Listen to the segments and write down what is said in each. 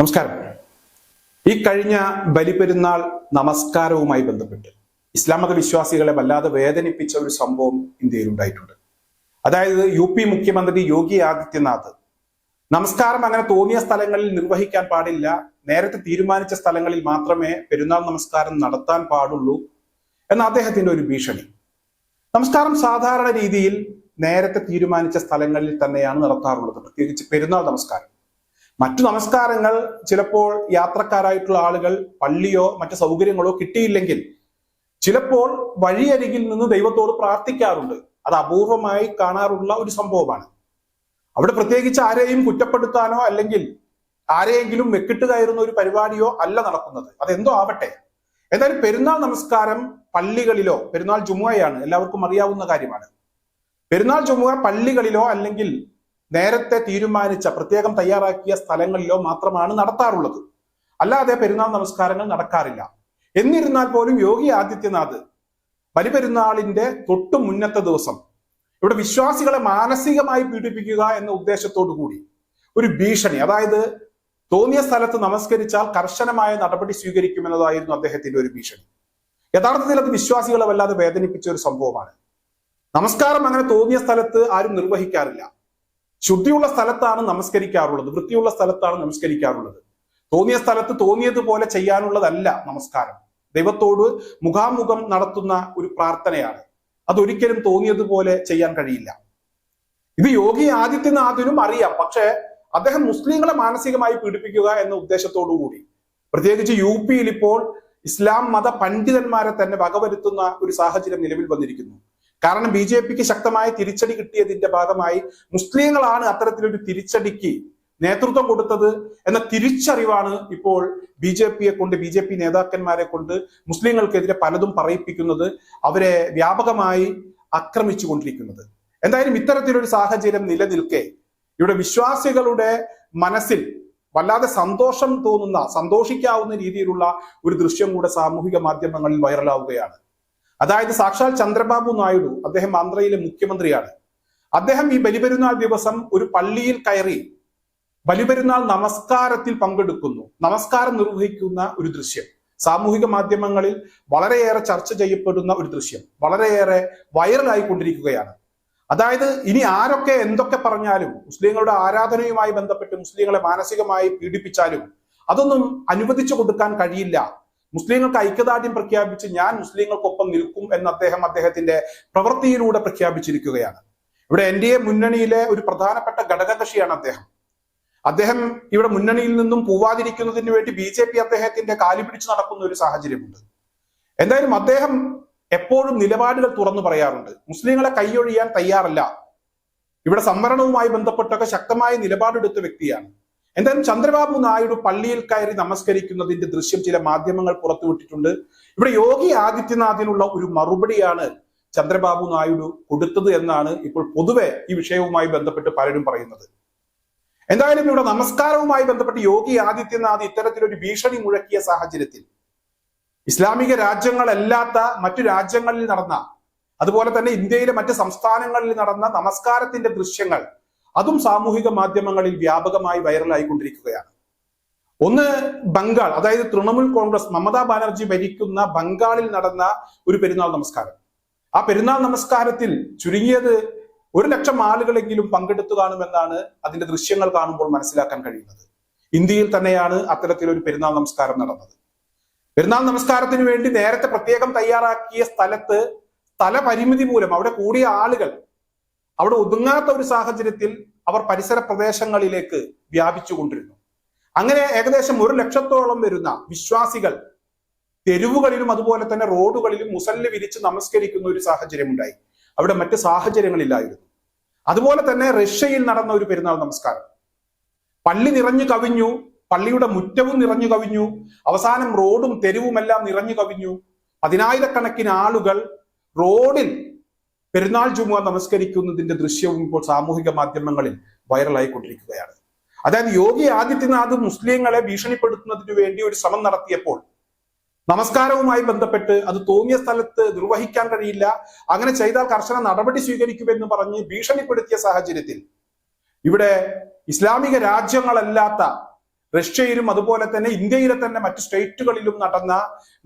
നമസ്കാരം. ഈ കഴിഞ്ഞ ബലിപെരുന്നാൾ നമസ്കാരവുമായി ബന്ധപ്പെട്ട് ഇസ്ലാം മത വിശ്വാസികളെ വല്ലാതെ വേദനിപ്പിച്ച ഒരു സംഭവം ഇന്ത്യയിൽ ഉണ്ടായിട്ടുണ്ട്. അതായത് യു പി മുഖ്യമന്ത്രി യോഗി ആദിത്യനാഥ് നമസ്കാരം അങ്ങനെ തോന്നിയ സ്ഥലങ്ങളിൽ നിർവഹിക്കാൻ പാടില്ല നേരത്തെ തീരുമാനിച്ച സ്ഥലങ്ങളിൽ മാത്രമേ പെരുന്നാൾ നമസ്കാരം നടത്താൻ പാടുള്ളൂ എന്ന അദ്ദേഹത്തിന്റെ ഒരു ഭീഷണി. നമസ്കാരം സാധാരണ രീതിയിൽ നേരത്തെ തീരുമാനിച്ച സ്ഥലങ്ങളിൽ തന്നെയാണ് നടത്താറുള്ളത്. പ്രത്യേകിച്ച് പെരുന്നാൾ നമസ്കാരം. മറ്റു നമസ്കാരങ്ങൾ ചിലപ്പോൾ യാത്രക്കാരായിട്ടുള്ള ആളുകൾ പള്ളിയോ മറ്റു സൗകര്യങ്ങളോ കിട്ടിയില്ലെങ്കിൽ ചിലപ്പോൾ വഴിയരികിൽ നിന്ന് ദൈവത്തോട് പ്രാർത്ഥിക്കാറുണ്ട്. അത് അപൂർവമായി കാണാറുള്ള ഒരു സംഭവമാണ്. അവിടെ പ്രത്യേകിച്ച് ആരെയും കുറ്റപ്പെടുത്താനോ അല്ലെങ്കിൽ ആരെയെങ്കിലും വെക്കിട്ട് കയറുന്ന ഒരു പരിപാടിയോ അല്ല നടക്കുന്നത്. അതെന്തോ ആവട്ടെ. എന്തായാലും പെരുന്നാൾ നമസ്കാരം പള്ളികളിലോ പെരുന്നാൾ ജുമുഅയാണ് എല്ലാവർക്കും അറിയാവുന്ന കാര്യമാണ്. പെരുന്നാൾ ജുമുഅ പള്ളികളിലോ അല്ലെങ്കിൽ നേരത്തെ തീരുമാനിച്ച പ്രത്യേകം തയ്യാറാക്കിയ സ്ഥലങ്ങളിലോ മാത്രമാണ് നടത്താറുള്ളത്. അല്ലാതെ പെരുന്നാൾ നമസ്കാരങ്ങൾ നടക്കാറില്ല. എന്നിരുന്നാൽ പോലും യോഗി ആദിത്യനാഥ് ബലിപെരുന്നാളിന്റെ തൊട്ടു മുന്നത്തെ ദിവസം ഇവിടെ വിശ്വാസികളെ മാനസികമായി പീഡിപ്പിക്കുക എന്ന ഉദ്ദേശത്തോടു കൂടി ഒരു ഭീഷണി അതായത് തോന്നിയ സ്ഥലത്ത് നമസ്കരിച്ചാൽ കർശനമായ നടപടി സ്വീകരിക്കുമെന്നതായിരുന്നു അദ്ദേഹത്തിന്റെ ഒരു ഭീഷണി. യഥാർത്ഥത്തിൽ അത് വിശ്വാസികളെ വല്ലാതെ വേദനിപ്പിച്ച ഒരു സംഭവമാണ്. നമസ്കാരം അങ്ങനെ തോന്നിയ സ്ഥലത്ത് ആരും നിർവഹിക്കാറില്ല. ശുദ്ധിയുള്ള സ്ഥലത്താണ് നമസ്കരിക്കാറുള്ളത് വൃത്തിയുള്ള സ്ഥലത്താണ് നമസ്കരിക്കാറുള്ളത്. തോന്നിയ സ്ഥലത്ത് തോന്നിയതുപോലെ ചെയ്യാനുള്ളതല്ല നമസ്കാരം. ദൈവത്തോട് മുഖാമുഖം നടത്തുന്ന ഒരു പ്രാർത്ഥനയാണ്. അതൊരിക്കലും തോന്നിയതുപോലെ ചെയ്യാൻ കഴിയില്ല. ഇത് യോഗി ആദിത്യനാഥിനും അറിയാം. പക്ഷേ അദ്ദേഹം മുസ്ലിങ്ങളെ മാനസികമായി പീഡിപ്പിക്കുക എന്ന ഉദ്ദേശത്തോടു കൂടി പ്രത്യേകിച്ച് യു പിയിൽ ഇപ്പോൾ ഇസ്ലാം മത പണ്ഡിതന്മാരെ തന്നെ വകവരുത്തുന്ന ഒരു സാഹചര്യം നിലവിൽ വന്നിരിക്കുന്നു. കാരണം ബി ജെ പിക്ക് ശക്തമായ തിരിച്ചടി കിട്ടിയതിന്റെ ഭാഗമായി മുസ്ലിങ്ങളാണ് അത്തരത്തിലൊരു തിരിച്ചടിക്ക് നേതൃത്വം കൊടുത്തത് എന്ന തിരിച്ചറിവാണ് ഇപ്പോൾ ബി ജെ പിയെ കൊണ്ട് ബി ജെ പി നേതാക്കന്മാരെ കൊണ്ട് മുസ്ലിങ്ങൾക്കെതിരെ പലതും പറയിപ്പിക്കുന്നത് അവരെ വ്യാപകമായി ആക്രമിച്ചു കൊണ്ടിരിക്കുന്നത് എന്തായാലും ഇത്തരത്തിലൊരു സാഹചര്യം നിലനിൽക്കെ ഇവിടെ വിശ്വാസികളുടെ മനസ്സിൽ വല്ലാതെ സന്തോഷം തോന്നുന്ന സന്തോഷിക്കാവുന്ന രീതിയിലുള്ള ഒരു ദൃശ്യം കൂടെ സാമൂഹിക മാധ്യമങ്ങളിൽ വൈറലാവുകയാണ്. അതായത് സാക്ഷാൽ ചന്ദ്രബാബു നായിഡു അദ്ദേഹം ആന്ധ്രയിലെ മുഖ്യമന്ത്രിയാണ്. അദ്ദേഹം ഈ ബലിപെരുന്നാൾ ദിവസം ഒരു പള്ളിയിൽ കയറി ബലിപെരുന്നാൾ നമസ്കാരത്തിൽ പങ്കെടുക്കുന്നു. നമസ്കാരം നിർവഹിക്കുന്ന ഒരു ദൃശ്യം. സാമൂഹിക മാധ്യമങ്ങളിൽ വളരെയേറെ ചർച്ച ചെയ്യപ്പെടുന്ന ഒരു ദൃശ്യം. വളരെയേറെ വൈറലായി കൊണ്ടിരിക്കുകയാണ് അതായത് ഇനി ആരൊക്കെ എന്തൊക്കെ പറഞ്ഞാലും മുസ്ലിങ്ങളുടെ ആരാധനയുമായി ബന്ധപ്പെട്ട് മുസ്ലിങ്ങളെ മാനസികമായി പീഡിപ്പിച്ചാലും അതൊന്നും അനുവദിച്ചു കൊടുക്കാൻ കഴിയില്ല. മുസ്ലിങ്ങൾക്ക് ഐക്യദാർഢ്യം പ്രഖ്യാപിച്ച് ഞാൻ മുസ്ലിങ്ങൾക്കൊപ്പം നിൽക്കും എന്ന് അദ്ദേഹം അദ്ദേഹത്തിന്റെ പ്രവൃത്തിയിലൂടെ പ്രഖ്യാപിച്ചിരിക്കുകയാണ്. ഇവിടെ എൻ ഡി എ മുന്നണിയിലെ ഒരു പ്രധാനപ്പെട്ട ഘടകകക്ഷിയാണ് അദ്ദേഹം. അദ്ദേഹം ഇവിടെ മുന്നണിയിൽ നിന്നും പോവാതിരിക്കുന്നതിന് വേണ്ടി ബി ജെ പി അദ്ദേഹത്തിന്റെ കാലി പിടിച്ചു നടക്കുന്ന ഒരു സാഹചര്യമുണ്ട്. എന്തായാലും അദ്ദേഹം എപ്പോഴും നിലപാടുകൾ തുറന്നു പറയാറുണ്ട്. മുസ്ലിങ്ങളെ കൈയൊഴിയാൻ തയ്യാറല്ല. ഇവിടെ സംവരണവുമായി ബന്ധപ്പെട്ടൊക്കെ ശക്തമായ നിലപാടെടുത്ത വ്യക്തിയാണ്. എന്തായാലും ചന്ദ്രബാബു നായിഡു പള്ളിയിൽ കയറി നമസ്കരിക്കുന്നതിന്റെ ദൃശ്യം ചില മാധ്യമങ്ങൾ പുറത്തുവിട്ടിട്ടുണ്ട്. ഇവിടെ യോഗി ആദിത്യനാഥിനുള്ള ഒരു മറുപടിയാണ് ചന്ദ്രബാബു നായിഡു കൊടുത്തത് എന്നാണ് ഇപ്പോൾ പൊതുവെ ഈ വിഷയവുമായി ബന്ധപ്പെട്ട് പലരും പറയുന്നത്. എന്തായാലും ഇവിടെ നമസ്കാരവുമായി ബന്ധപ്പെട്ട് യോഗി ആദിത്യനാഥ് ഇത്തരത്തിലൊരു ഭീഷണി മുഴക്കിയ സാഹചര്യത്തിൽ ഇസ്ലാമിക രാജ്യങ്ങളല്ലാത്ത മറ്റു രാജ്യങ്ങളിൽ നടന്ന അതുപോലെ തന്നെ ഇന്ത്യയിലെ മറ്റ് സംസ്ഥാനങ്ങളിൽ നടന്ന നമസ്കാരത്തിന്റെ ദൃശ്യങ്ങൾ അതും സാമൂഹിക മാധ്യമങ്ങളിൽ വ്യാപകമായി വൈറലായിക്കൊണ്ടിരിക്കുകയാണ്. ഒന്ന് ബംഗാൾ. അതായത് തൃണമൂൽ കോൺഗ്രസ് മമതാ ബാനർജി ഭരിക്കുന്ന ബംഗാളിൽ നടന്ന ഒരു പെരുന്നാൾ നമസ്കാരം. ആ പെരുന്നാൾ നമസ്കാരത്തിൽ ചുരുങ്ങിയത് ഒരു ലക്ഷം ആളുകളെങ്കിലും പങ്കെടുത്തു കാണുമെന്നാണ് അതിന്റെ ദൃശ്യങ്ങൾ കാണുമ്പോൾ മനസ്സിലാക്കാൻ കഴിയുന്നത്. ഇന്ത്യയിൽ തന്നെയാണ് അത്തരത്തിലൊരു പെരുന്നാൾ നമസ്കാരം നടന്നത്. പെരുന്നാൾ നമസ്കാരത്തിന് വേണ്ടി നേരത്തെ പ്രത്യേകം തയ്യാറാക്കിയ സ്ഥലത്ത് സ്ഥലപരിമിതി മൂലം അവിടെ കൂടിയ ആളുകൾ അവിടെ ഒതുങ്ങാത്ത ഒരു സാഹചര്യത്തിൽ അവർ പരിസര പ്രദേശങ്ങളിലേക്ക് വ്യാപിച്ചു കൊണ്ടിരുന്നു. അങ്ങനെ ഏകദേശം ഒരു ലക്ഷത്തോളം വരുന്ന വിശ്വാസികൾ തെരുവുകളിലും അതുപോലെ തന്നെ റോഡുകളിലും മുസല്ല് വിരിച്ച് നമസ്കരിക്കുന്ന ഒരു സാഹചര്യം ഉണ്ടായി അവിടെ മറ്റ് സാഹചര്യങ്ങളില്ലായിരുന്നു. അതുപോലെ തന്നെ റഷ്യയിൽ നടന്ന ഒരു പെരുന്നാൾ നമസ്കാരം. പള്ളി നിറഞ്ഞു കവിഞ്ഞു പള്ളിയുടെ മുറ്റവും നിറഞ്ഞു കവിഞ്ഞു അവസാനം റോഡും തെരുവുമെല്ലാം നിറഞ്ഞു കവിഞ്ഞു. പതിനായിരക്കണക്കിന് ആളുകൾ റോഡിൽ പെരുന്നാൾ ജുമുഅ നമസ്കരിക്കുന്നതിന്റെ ദൃശ്യവും ഇപ്പോൾ സാമൂഹിക മാധ്യമങ്ങളിൽ വൈറലായിക്കൊണ്ടിരിക്കുകയാണ്. അതായത് യോഗി ആദിത്യനാഥ് മുസ്ലിങ്ങളെ ഭീഷണിപ്പെടുത്തുന്നതിനു വേണ്ടി ഒരു ശ്രമം നടത്തിയപ്പോൾ നമസ്കാരവുമായി ബന്ധപ്പെട്ട് അത് തോന്നിയ സ്ഥലത്ത് നിർവഹിക്കാൻ കഴിയില്ല അങ്ങനെ ചെയ്താൽ കർശന നടപടി സ്വീകരിക്കുമെന്ന് പറഞ്ഞ് ഭീഷണിപ്പെടുത്തിയ സാഹചര്യത്തിൽ ഇവിടെ ഇസ്ലാമിക രാജ്യങ്ങളല്ലാത്ത റഷ്യയിലും അതുപോലെ തന്നെ ഇന്ത്യയിലെ തന്നെ മറ്റു സ്റ്റേറ്റുകളിലും നടന്ന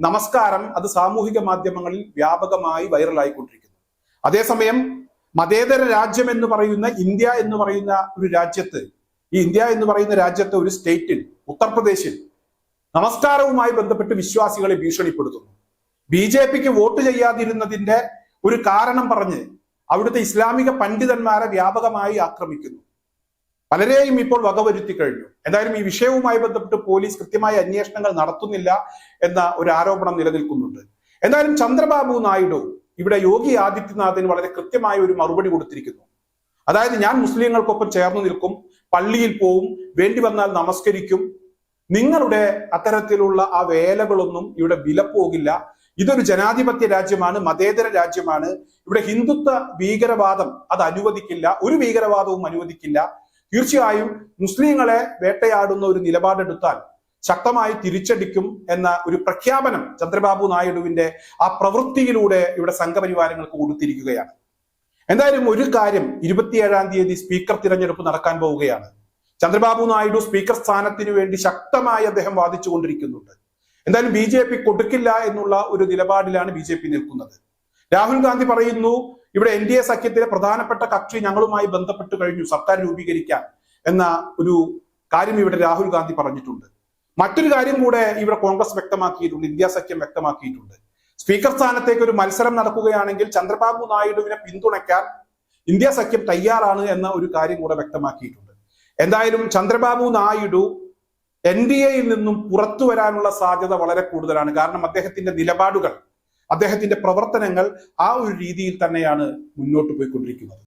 നമസ്കാരം അത് സാമൂഹിക മാധ്യമങ്ങളിൽ വ്യാപകമായി വൈറലായിക്കൊണ്ടിരിക്കുന്നു. അതേസമയം മതേതര രാജ്യം എന്ന് പറയുന്ന ഇന്ത്യ എന്ന് പറയുന്ന ഒരു രാജ്യത്ത് ഈ ഇന്ത്യ എന്ന് പറയുന്ന രാജ്യത്തെ ഒരു സ്റ്റേറ്റിൽ ഉത്തർപ്രദേശിൽ നമസ്കാരവുമായി ബന്ധപ്പെട്ട് വിശ്വാസികളെ ഭീഷണിപ്പെടുത്തുന്നു. ബി ജെ പിക്ക് വോട്ട് ചെയ്യാതിരുന്നതിന്റെ ഒരു കാരണം പറഞ്ഞ് അവിടുത്തെ ഇസ്ലാമിക പണ്ഡിതന്മാരെ വ്യാപകമായി ആക്രമിക്കുന്നു. പലരെയും ഇപ്പോൾ വകവരുത്തി കഴിഞ്ഞു. എന്തായാലും ഈ വിഷയവുമായി ബന്ധപ്പെട്ട് പോലീസ് കൃത്യമായ അന്വേഷണങ്ങൾ നടത്തുന്നില്ല എന്ന ഒരു ആരോപണം നിലനിൽക്കുന്നുണ്ട്. എന്തായാലും ചന്ദ്രബാബു നായിഡു ഇവിടെ യോഗി ആദിത്യനാഥിന് വളരെ കൃത്യമായ ഒരു മറുപടി കൊടുത്തിരിക്കുന്നു. അതായത് ഞാൻ മുസ്ലിങ്ങൾക്കൊപ്പം ചേർന്ന് നിൽക്കും പള്ളിയിൽ പോവും വേണ്ടി വന്നാൽ നമസ്കരിക്കും. നിങ്ങളുടെ അത്തരത്തിലുള്ള ആ വേലകളൊന്നും ഇവിടെ വില പോകില്ല. ഇതൊരു ജനാധിപത്യ രാജ്യമാണ് മതേതര രാജ്യമാണ്. ഇവിടെ ഹിന്ദുത്വ ഭീകരവാദം അത് അനുവദിക്കില്ല ഒരു ഭീകരവാദവും അനുവദിക്കില്ല. തീർച്ചയായും മുസ്ലിങ്ങളെ വേട്ടയാടുന്ന ഒരു നിലപാടെടുത്താൽ ശക്തമായി തിരിച്ചടിക്കും എന്ന ഒരു പ്രഖ്യാപനം ചന്ദ്രബാബു നായിഡുവിന്റെ ആ പ്രവൃത്തിയിലൂടെ ഇവിടെ സംഘപരിവാരങ്ങൾക്ക് കൊടുത്തിരിക്കുകയാണ്. എന്തായാലും ഒരു കാര്യം ഇരുപത്തിയേഴാം തീയതി സ്പീക്കർ തിരഞ്ഞെടുപ്പ് നടക്കാൻ പോവുകയാണ്. ചന്ദ്രബാബു നായിഡു സ്പീക്കർ സ്ഥാനത്തിന് വേണ്ടി ശക്തമായി അദ്ദേഹം വാദിച്ചു കൊണ്ടിരിക്കുന്നുണ്ട് എന്തായാലും ബി ജെ പി കൊടുക്കില്ല എന്നുള്ള ഒരു നിലപാടിലാണ് ബി ജെ പി നിൽക്കുന്നത്. രാഹുൽ ഗാന്ധി പറയുന്നു ഇവിടെ എൻ ഡി എ സഖ്യത്തിലെ പ്രധാനപ്പെട്ട കക്ഷി ഞങ്ങളുമായി ബന്ധപ്പെട്ട് കഴിഞ്ഞു സർക്കാർ രൂപീകരിക്കാൻ എന്ന ഒരു കാര്യം ഇവിടെ രാഹുൽ ഗാന്ധി പറഞ്ഞിട്ടുണ്ട്. മറ്റൊരു കാര്യം കൂടെ ഇവിടെ കോൺഗ്രസ് വ്യക്തമാക്കിയിട്ടുണ്ട് ഇന്ത്യ സഖ്യം വ്യക്തമാക്കിയിട്ടുണ്ട്. സ്പീക്കർ സ്ഥാനത്തേക്ക് ഒരു മത്സരം നടക്കുകയാണെങ്കിൽ ചന്ദ്രബാബു നായിഡുവിനെ പിന്തുണയ്ക്കാൻ ഇന്ത്യ സഖ്യം തയ്യാറാണ് എന്ന ഒരു കാര്യം കൂടെ വ്യക്തമാക്കിയിട്ടുണ്ട്. എന്തായാലും ചന്ദ്രബാബു നായിഡു എൻ ഡി എയിൽ നിന്നും പുറത്തു വരാനുള്ള സാധ്യത വളരെ കൂടുതലാണ്. കാരണം അദ്ദേഹത്തിന്റെ നിലപാടുകൾ അദ്ദേഹത്തിന്റെ പ്രവർത്തനങ്ങൾ ആ ഒരു രീതിയിൽ തന്നെയാണ് മുന്നോട്ട് പോയിക്കൊണ്ടിരിക്കുന്നത്.